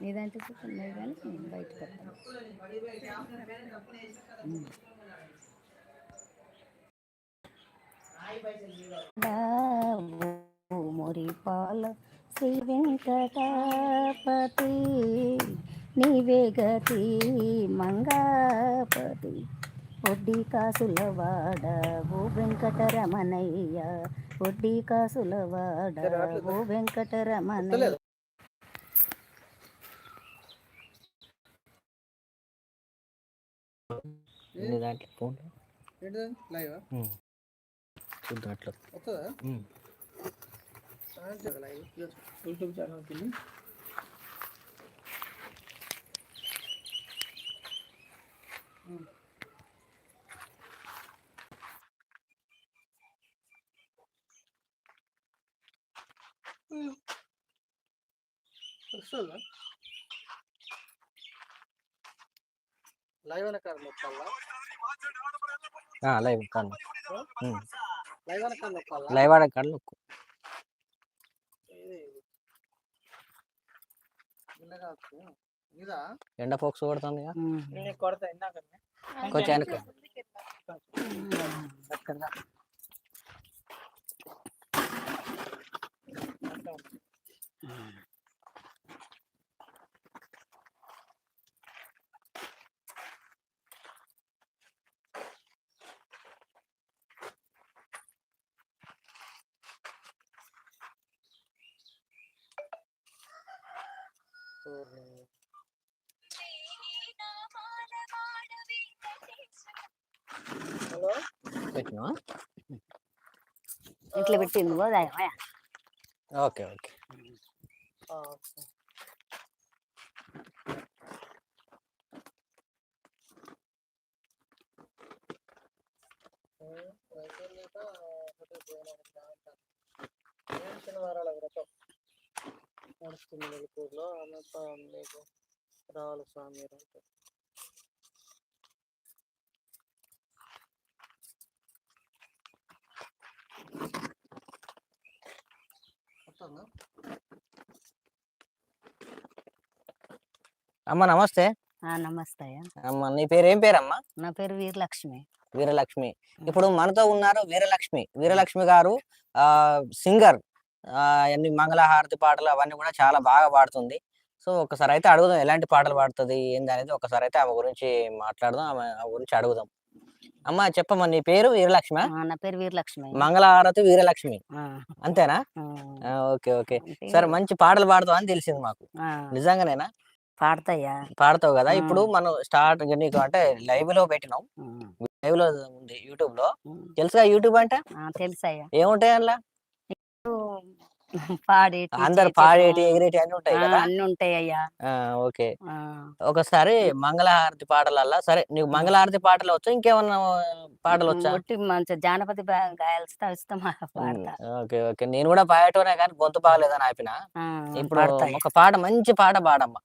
నీదంటే చూపు ఉన్నది కానీ పెడతాను మురి పాల శ్రీ వెంకటాపతి నీవే గతి మంగాపతి. వడ్డీ కాసుల వాడ ఓ వెంకటరమణయ్య వడ్డీ కాసుల వాడ ఓ వెంకటరమణయ్య. నీ దాంట్లో ఫోన్ లైవ్? చూద్దాం అట్లా వస్తుందా. లైవ్. యూట్యూబ్ ఛానల్ కింద. వస్తుందా? లైవ్ అనే నొక్కాలా? లైవ్ లైవ్ అనే కారణం నొక్కాలా? లైవ్ నొక్కు. ఎండ ఫోక్స్ కొడుతుంది కొంచెం వెనక హలో? పెట్టినావా? ఇట్లా పెట్టింది పోదాయా ఓకే ఓకే. ఆ, నడుస్తుంది వెలుపూరులో అనంత మీకు రావాలి స్వామి అంటే. అమ్మ నమస్తే. ఆ, నమస్తే అయ్యా. అమ్మ నీ పేరు ఏం పేరమ్మా? నా పేరు వీరలక్ష్మి. వీరలక్ష్మి. ఇప్పుడు మనతో ఉన్నారు వీరలక్ష్మి. వీరలక్ష్మి గారు ఆ సింగర్. అన్ని మంగళహారతి పాటలు అవన్నీ కూడా చాలా బాగా పాడుతుంది. సో ఒకసారి అయితే అడుగుదాం ఎలాంటి పాటలు పాడుతుంది ఏంది అనేది ఒకసారి అయితే ఆమె గురించి మాట్లాడదాం ఆమె గురించి అడుగుదాం. అమ్మ చెప్పమ్మా నీ పేరు వీరలక్ష్మి? నా పేరు వీరలక్ష్మి. మంగళహారతి వీరలక్ష్మి. అంతేనా? Okay okay. సరే మంచి పాటలు పాడతావు అని తెలిసింది మాకు. నిజంగానేనా? పాడతాయ్యా పాడతావు కదా. ఇప్పుడు మనం స్టార్ట్ నీకు అంటే లైవ్లో పెట్టినాం. లైవ్లో ఉంది యూట్యూబ్లో ఉమ్. తెలుసుగా యూట్యూబ్ అంటే? ఆ, తెలుసయ్యా. ఏముంటాయి అందులో? పాడేటి అందరు పాడేటి ఎగిరేటి అన్ని ఉంటాయి కదా? అన్ని ఉంటాయ్యా ఆ, ఓకే. ఒకసారి మంగళహారతి పాటలల్లా సరే నీకు మంగళహారతి పాటలు వచ్చా? ఇంకేమన్నా పాటలు వచ్చా ఒట్టి మంచి జానపద గాయాల్స్తా ఓకే ఓకే. నేను కూడా పాడటమే కానీ గొంతు బాగలేదని ఆపిన. ఇప్పుడు. ఒక పాట మంచి పాట పాడమ్మా.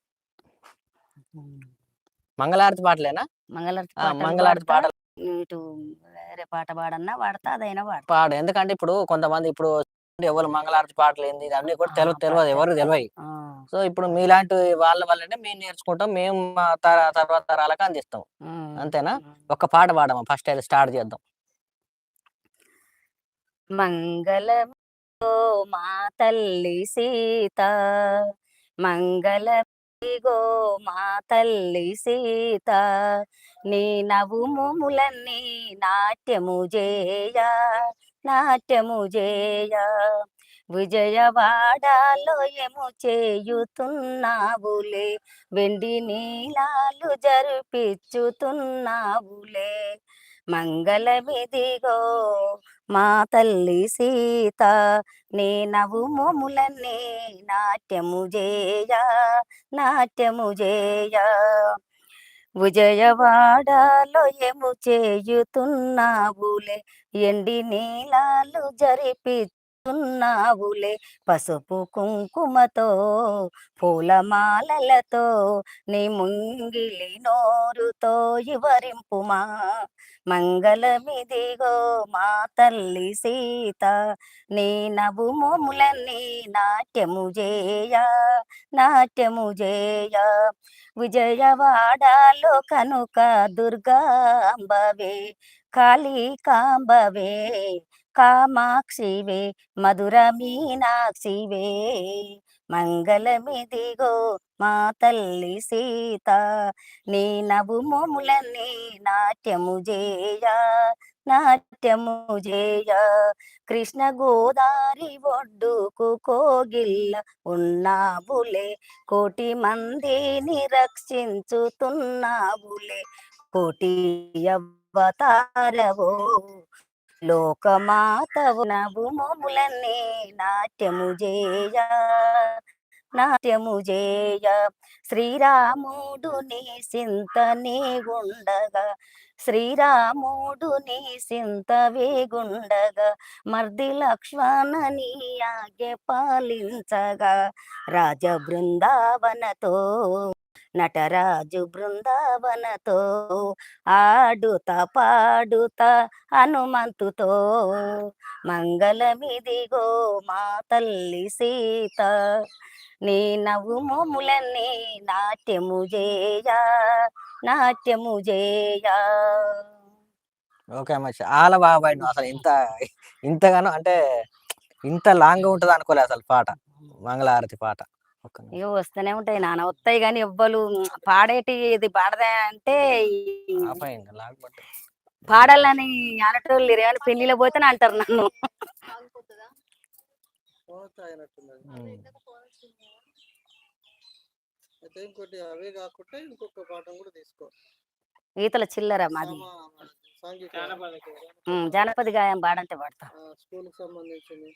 మంగళహారతి పాటలేనా? మంగళారతి ఆ, పాటలు మంగళహారతి పాడతా, పాటలు. ఇటు వేరే పాట పాడన్నా పాడతా అదైనా పాడు. ఎందుకంటే ఇప్పుడు కొంతమంది ఇప్పుడు ఎవరు మంగళహారతి పాటలు ఏంది అన్ని కూడా తెలియదు తెలియదు. ఎవరు తెలియదు ఆ, సో ఇప్పుడు మీలాంటి వాళ్ళ వల్లనే మేము నేర్చుకుంటాం మేము తర్వాత తరాలకు అందిస్తాం. అంతేనా. ఒక పాట పాడమ్మా ఫస్ట్ అయితే స్టార్ట్ చేద్దాం. మంగళమిగో మా తల్లి సీత మంగళమిగో మా తల్లి సీత నీ నవ్వు మోములన్నీ నాట్యము జేయ నాట్యము చేయ విజయవాడలో ఏము చేయుతున్నావులే. వెండి నీలాలు జరిపించుతున్నావులే మంగళమిదిగో మా తల్లి సీత నీ నవ్వు మోములన్నీ నాట్యము చేయ నాట్యము చేయ విజయవాడలో ఏము చేయుతున్నావులే? ఎండి నీలాలు జరిపి ఉన్నావులే. పసుపు కుంకుమతో పూలమాలలతో నీ ముంగిలి నోరుతో ఇవరింపుమా మంగళమిదిగో మా తల్లి సీత నీ నవ్వు మోములన్నీ నాట్యము చేయ నాట్యము చేయ విజయవాడలో కనుక దుర్గాంబవే కాళీకాంబవే కామాక్షివే మధుర మీనాక్షివే. మంగళమిదిగో మా తల్లి సీత నీ నవ్వు మొములన్నీ నాట్యము చేయ నాట్యము చేయ కృష్ణ గోదారి ఒడ్డుకు కోగిల్ల ఉన్నావులే కోటి మందిని రక్షించుతున్నావులే. కోటి అవతారవో లోకమాతవు నవ్వు నాట్యము చేయ నాట్యము చేయ శ్రీరాముడు నీ సింత గుండగా శ్రీరాముడు నీ సింత వేగుండగా మర్ది లక్ష్మణ నీ ఆజ్ఞ పాలించగా రాజ బృందావనతో నటరాజు బృందావనతో ఆడుతా పాడుతా హనుమంతుతో. మంగళమిదిగో మా తల్లి సీత నీ నవ్వు మోములన్నీ నాట్యము జేయా నాట్యము జేయా. ఓకే అమ్మ చాలా బాగా పాడినావు అసలు ఇంత ఇంతగానో అంటే ఇంత లాంగ్ ఉంటుంది అనుకోలే అసలు పాట మంగళహారతి పాట. ఇవి వస్తూనే ఉంటాయి. నాన్న వస్తాయి కానీ ఎవ్వరు పాడేటి ఇది పాడదే అంటే. పాడాలని అనటోళ్ళు లేరు. కానీ పెళ్ళిలో పోతేనే అంటారు నన్ను. అయితే ఇంకోటి అవే కాకుండా ఇంకొక పాఠం కూడా తీసుకో. ఈతల చిల్లర మాది. జానపద గాయం. పాడంటే పాడతా. స్కూల్ సంబంధించింది.